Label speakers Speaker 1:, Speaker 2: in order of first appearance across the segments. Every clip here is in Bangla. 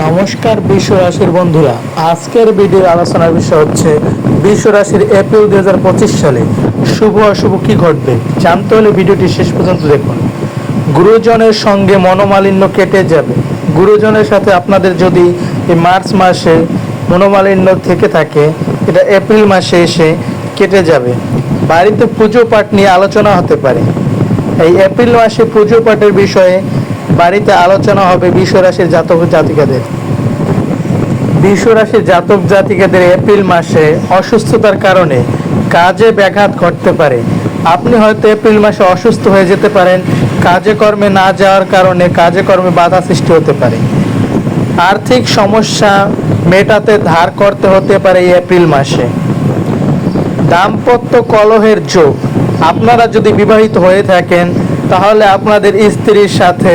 Speaker 1: নমস্কার বিশ্ব রাশির বন্ধুরা। আজকের ভিডিওর আলোচনার বিষয় হচ্ছে বিশ্ব রাশির এপ্রিল দুই হাজার পঁচিশ সালে শুভ অশুভ কি ঘটবে? জানতে হলে ভিডিওটি শেষ পর্যন্ত দেখুন। গুরুজনের সঙ্গে মনোমালিন্য কেটে যাবে। গুরুজনের সাথে আপনাদের যদি এই মার্চ মাসে মনোমালিন্য থেকে থাকে, এটা এপ্রিল মাসে এসে কেটে যাবে। বাড়িতে পুজো পাঠ নিয়ে আলোচনা হতে পারে। এই এপ্রিল মাসে পুজো পাঠের বিষয়ে বাড়িতে আলোচনা হবে বিশ্ব রাশির জাতক জাতিকাদের। বিশ্ব রাশির জাতক জাতিকাদের এপ্রিল মাসে অসুস্থতার কারণে কাজে ব্যাঘাত ঘটতে পারে। আপনি হয়তো এপ্রিল মাসে অসুস্থ হয়ে যেতে পারেন। কাজে কর্মে না যাওয়ার কারণে কাজে কর্মে বাধা সৃষ্টি হতে পারে। আর্থিক সমস্যা মেটাতে ধার করতে হতে পারে এই এপ্রিল মাসে। দাম্পত্য কলহের যোগ। আপনারা যদি বিবাহিত হয়ে থাকেন তাহলে আপনাদের স্ত্রীর সাথে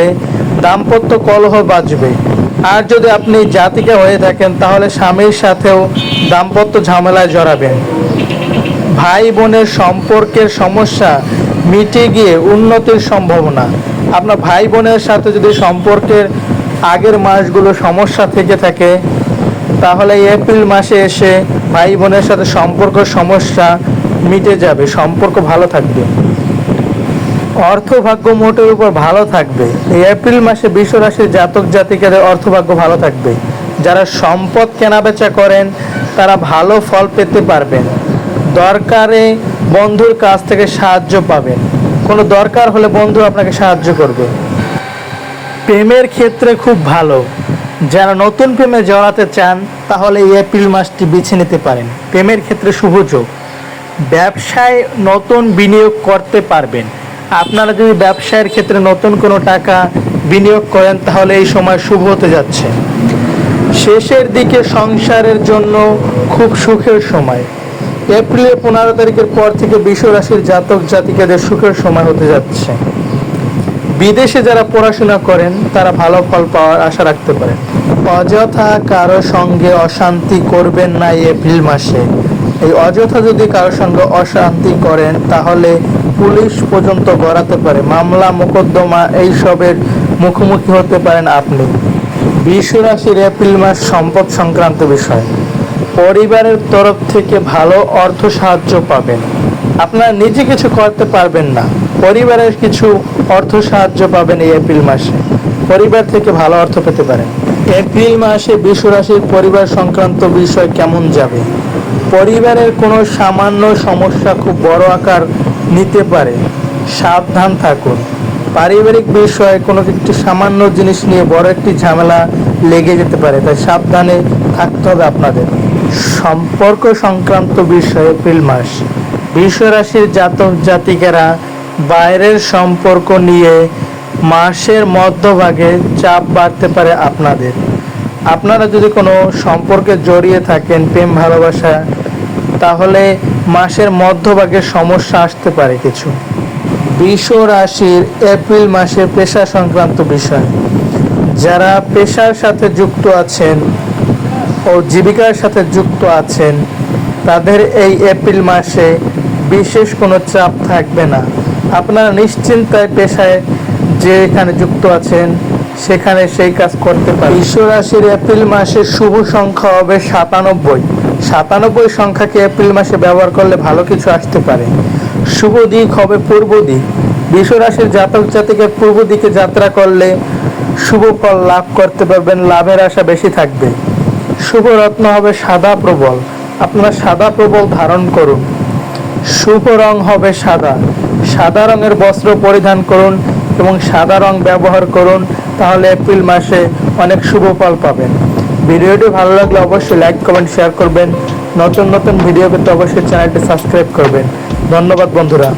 Speaker 1: দাম্পত্য কলহ বাজবে। আর যদি আপনি জাতিকে হয়ে থাকেন, তাহলে স্বামীর সাথেও দাম্পত্য ঝামেলায় জড়াবেন। ভাই বোনের সম্পর্কের সমস্যা মিটে গিয়ে উন্নতির সম্ভাবনা। আপনার ভাই বোনের সাথে যদি সম্পর্কের আগের মাসগুলো সমস্যা থেকে থাকে, তাহলে এপ্রিল মাসে এসে ভাই বোনের সাথে সম্পর্ক সমস্যা মিটে যাবে, সম্পর্ক ভালো থাকবে। অর্থভাগ্য মোটের উপর ভালো থাকবে। এই এপ্রিল মাসে বিশ্ব রাশির জাতক জাতিকাদের অর্থভাগ্য ভালো থাকবে। যারা সম্পদ কেনাবেচা করেন, তারা ভালো ফল পেতে পারবেন। দরকারে বন্ধুর কাছ থেকে সাহায্য পাবেন। কোনো দরকার হলে বন্ধু আপনাকে সাহায্য করবে। প্রেমের ক্ষেত্রে খুব ভালো। যারা নতুন প্রেমে জড়াতে চান, তাহলে এই এপ্রিল মাসটি বেছে নিতে পারেন। প্রেমের ক্ষেত্রে শুভ যোগ। ব্যবসায় নতুন বিনিয়োগ করতে পারবেন। আপনারা যদি ব্যবসায়ের ক্ষেত্রে নতুন কোনো টাকা বিনিয়োগ করেন, তাহলে এই সময় শুভ হতে যাচ্ছে। শেষের দিকে সংসারের জন্য খুব সুখের সময়। এপ্রিলের পনেরো তারিখের পর থেকে বিশ্ব রাশির জাতক জাতিকাদের সুখের সময় হতে যাচ্ছে। বিদেশে যারা পড়াশোনা করেন, তারা ভালো ফল পাওয়ার আশা রাখতে পারেন। অযথা কারও সঙ্গে অশান্তি করবেন না এপ্রিল মাসে। এই অযথা যদি কারোর সঙ্গে অশান্তি করেন, তাহলে পুলিশ পর্যন্ত গড়াতে পারে। মামলা, মোকদ্দমা এইসবের মুখোমুখি হতে পারেন আপনি। বিশ্ব রাশির এপ্রিল মাস সম্পদ সংক্রান্ত বিষয়। পরিবারের তরফ থেকে ভালো অর্থ সাহায্য পাবেন। আপনারা নিজে কিছু করতে পারবেন না। পরিবারের কিছু অর্থ সাহায্য পাবেন এই এপ্রিল মাসে। পরিবার থেকে ভালো অর্থ পেতে পারেন। এপ্রিল মাসে বিশ্ব রাশির পরিবার সংক্রান্ত বিষয় কেমন যাবে? পরিবারের কোনো সামান্য সমস্যা খুব বড় আকার নিতে পারে। সাবধান থাকুন। পারিবারিক বিষয়ে কোনো একটি সামান্য জিনিস নিয়ে বড় একটি ঝামেলা লেগে যেতে পারে, তাই সাবধানে থাকতে হবে আপনাদের। সম্পর্ক সংক্রান্ত বিষয় এপ্রিল মাস। রাশির জাতক জাতিকেরা বাইরের সম্পর্ক নিয়ে মাসের মধ্যভাগে চাপ বাড়তে পারে আপনাদের। আপনারা যদি কোনো সম্পর্কে জড়িয়ে থাকেন, প্রেম, ভালোবাসা তাহলে মাসের মধ্যভাগে সমস্যা আসতে পারে কিছু। বিশ্ব রাশির এপ্রিল মাসে পেশা সংক্রান্ত বিষয়। যারা পেশার সাথে যুক্ত আছেন ও জীবিকার সাথে যুক্ত আছেন, তাদের এই এপ্রিল মাসে বিশেষ কোনো চাপ থাকবে না। আপনারা নিশ্চিন্তায় পেশায় যে এখানে যুক্ত আছেন, সেখানে সেই কাজ করতে পারেন। বিশ্ব রাশির এপ্রিল মাসের শুভ সংখ্যা হবে সাতানব্বই। সাতানব্বই সংখ্যাকে এপ্রিল মাসে ব্যবহার করলে ভালো কিছু আসতে পারে। শুভ দিক হবে পূর্ব দিক। বিশ্ব রাশির জাতক জাতিকে পূর্ব দিকে যাত্রা করলে শুভ ফল লাভ করতে পারবেন, লাভের আশা বেশি থাকবে। শুভ রত্ন হবে সাদা প্রবল। আপনারা সাদা প্রবল ধারণ করুন। শুভ রং হবে সাদা। সাদা রঙের বস্ত্র পরিধান করুন এবং সাদা রং ব্যবহার করুন, তাহলে এপ্রিল মাসে অনেক শুভ ফল পাবেন। ভিডিওটি ভালো লাগলে অবশ্যই লাইক কমেন্ট শেয়ার করবেন। নতুন নতুন ভিডিও পেতে অবশ্যই চ্যানেলটি সাবস্ক্রাইব করবেন। ধন্যবাদ বন্ধুরা।